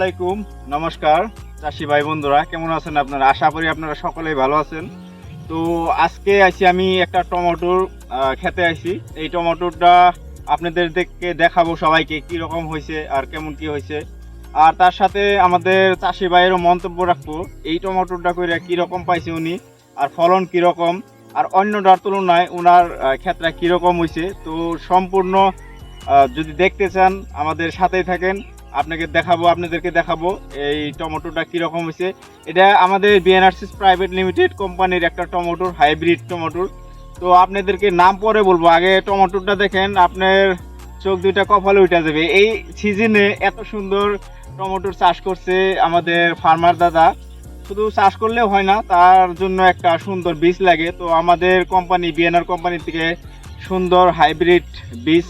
আলাইকুম, নমস্কার। চাষি ভাই বন্ধুরা, কেমন আছেন আপনারা? আশা করি আপনারা সকলেই ভালো আছেন। তো আজকে আইছি আমি একটা টমেটোর খেতে আইছি। এই টমেটোটা আপনাদের আপনাদেরকে দেখাবো সবাইকে কি রকম হয়েছে আর কেমন কি হয়েছে আর তার সাথে আমাদের চাষি ভাইয়েরও মন্তব্য রাখব, এই টমেটোটা করে কি রকম পাইছে উনি, আর ফলন কি রকম, আর অন্যটার তুলনায় ওনার ক্ষেত্রে কি রকম হয়েছে তো সম্পূর্ণ যদি দেখতে চান, আমাদের সাথেই থাকেন। আপনাকে দেখাবো, আপনাদেরকে দেখাবো এই টমেটোটা কীরকম হয়েছে। এটা আমাদের বিএনআরসিস প্রাইভেট লিমিটেড কোম্পানির একটা টমেটোর হাইব্রিড টমেটোর। তো আপনাদেরকে নাম পরে বলব, আগে টমেটোটা দেখেন, আপনার চোখ দুইটা কপালে উঠে যাবে। এই সিজনে এত সুন্দর টমেটোর চাষ করছে আমাদের ফার্মার দাদা। শুধু চাষ করলেও হয় না, তার জন্য একটা সুন্দর বীজ লাগে। তো আমাদের কোম্পানি বিএনআর কোম্পানি থেকে সুন্দর হাইব্রিড বীজ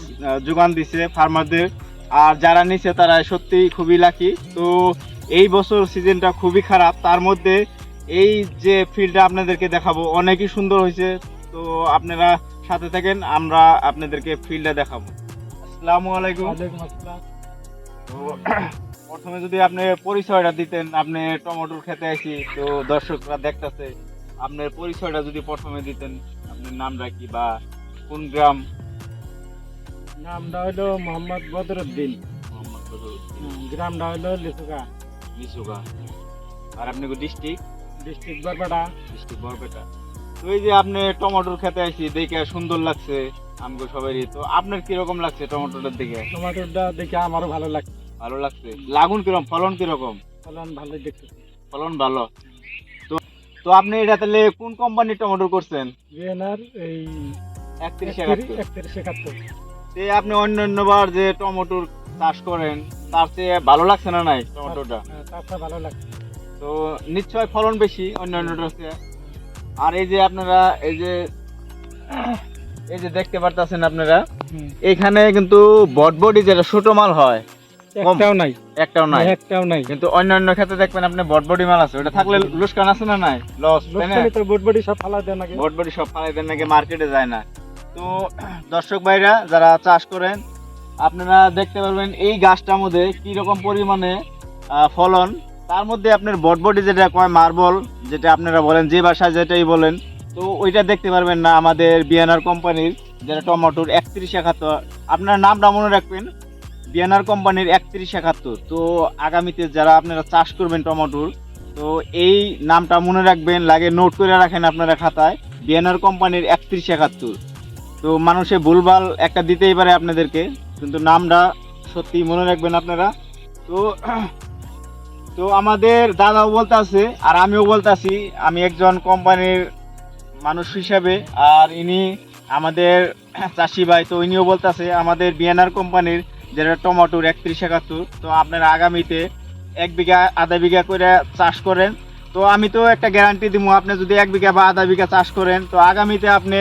যোগান দিছে ফার্মারদের আর যারা নিছে তারা সত্যি খুবই লাকি তো এই বছর সিজনটা খুবই খারাপ। তার মধ্যে এই যে ফিল্ডটা আপনাদেরকে দেখাবো অনেকই সুন্দর হয়েছে। তো আপনারা সাথে থাকেন আমরা আপনাদেরকে ফিল্ডটা দেখাবো। আসসালামু আলাইকুম। তো প্রথমে যদি আপনি পরিচয়টা দিতেন আপনি টমেটোর খেতে আসি তো দর্শকরা দেখতেছে। আপনার পরিচয়টা যদি প্রথমে দিতেন আপনার নামটা কি বা কোন গ্রাম? নামটা হলো মোহাম্মদ বদরুদ্দিন। মোহাম্মদ বদরুদ্দিন, গ্রামটা হলো লিচুকা লিচুগা আর আপনি district district Barpeta district Barpeta. তো এই যে আপনি টমেটোর খেতে আইছি দেখে সুন্দর লাগছে আমগো সবারই। তো আপনার কীরকম লাগছে টমেটোটার দিকে? টমাটোটা দেখে আমারও ভালো লাগছে। ভালো লাগছে? লাগুন কীরকম? ফলন কীরকম? ফলন ভালোই দেখতেছি। ফলন ভালো। তো তো আপনি এটা তাহলে কোন কোম্পানির টমেটো করছেন? বিএনআর এই একত্রিশ একাত্তর। একত্রিশ একাত্তর। তে আপনি অন্য অন্যবার যে টমেটোর চাষ করেন তার চেয়ে ভালো লাগছে না নাই টমেটোটা? হ্যাঁ, ভালো লাগছে। তো নিশ্চয় ফলন বেশি অন্য অন্যটার চেয়ে। আর এই যে আপনারা এই যে এই যে দেখতে পারতেছেন আপনারা এখানে কিন্তু বটবডি যেটা ছোট মাল হয়। একটাও নাই। একটাও নাই। একটাও নাই। কিন্তু অন্যান্য ক্ষেত্রে দেখবেন আপনি বটবডি মাল আছে ওটা থাকলে লুসকান আছে না নাই? লস সব নাকি বটবডি সব ফালাই দেন নাকি মার্কেটে যায় না। তো, দর্শক ভাইরা, যারা চাষ করেন, আপনারা দেখতে পারবেন এই গাছটার মধ্যে কীরকম পরিমাণে ফলন। তার মধ্যে আপনার বটবটি যেটা কয়, মার্বল, যেটা আপনারা বলেন, যে ভাষায় যেটাই বলেন, তো ওইটা দেখতে পারবেন না আমাদের বিয়ানার কোম্পানির, যেটা টমেটোর একত্রিশ একাত্তর। আপনার নামটা মনে রাখবেন বিয়ানার কোম্পানির একত্রিশ একাত্তর। তো আগামীতে যারা আপনারা চাষ করবেন টমেটোর, তো এই নামটা মনে রাখবেন, লাগে নোট করে রাখেন আপনারা খাতায় বিএনআর কোম্পানির একত্রিশ একাত্তর। তো মানুষে ভুলভাল একটা দিতেই পারে আপনাদেরকে, কিন্তু নামটা সত্যি মনে রাখবেন আপনারা। তো তো আমাদের দাদাও বলতে আছে, আর আমিও বলতে আছি, আমি একজন কোম্পানির মানুষ হিসাবে, আর ইনি আমাদের চাষি ভাই, তো ইনিও বলতে আছে, আমাদের বিএনআর কোম্পানির যেটা টমেটোর একত্রিশ একাত্তর, তো আপনারা আগামীতে এক বিঘা, আধা বিঘা করে চাষ করেন। তো আমি তো একটা গ্যারান্টি দিব আপনি যদি এক বিঘা বা আধা বিঘা চাষ করেন, তো আগামীতে আপনি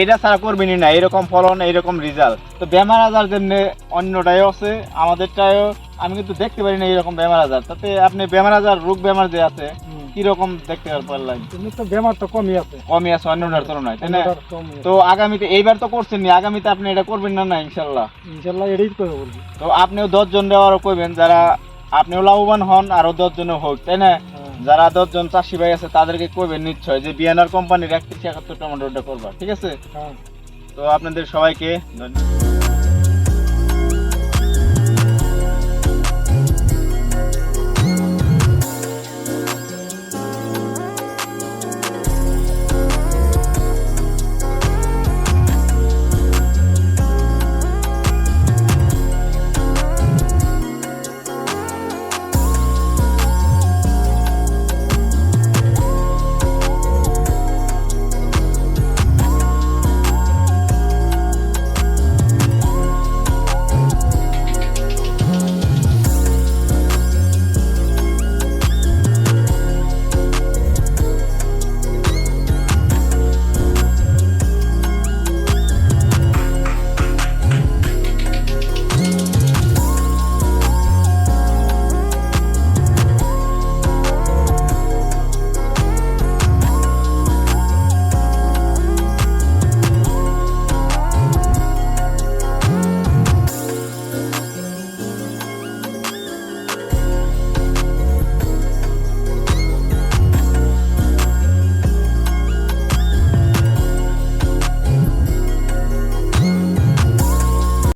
এটা ছাড়া করবেনই না এরকম ফলন এরকম রেজাল্ট তো বেমার আজার যেমনি অন্যটাই আছে আমাদেরটাও আমি কিন্তু দেখতে পারি না এরকম বেমার আজার। তাতে আপনি বেমার আজার রোগ বেমার যে আছে কীরকম দেখতে পারলেন তো বেমার তো কমই আছে। কমই আছে অন্যটার তুলনায় তাই না। তো আগামীতে এইবার তো করছেন নি আগামীতে আপনি এটা করবেন না না ইনশাল্লাহ? ইনশাল্লাহ এটাই তো আপনিও দশ জন দেওয়ারও করবেন যারা আপনিও লাভবান হন আরও দশ জনও হোক তাই না। যারা দশজন চাষি ভাই আছে তাদেরকে কবে নিশ্চয় যে বিএনআর কোম্পানির একত্রিশ একাত্তর টমেটোটা করবা ঠিক আছে? হ্যাঁ। তো আপনাদের সবাইকে ধন্যবাদ।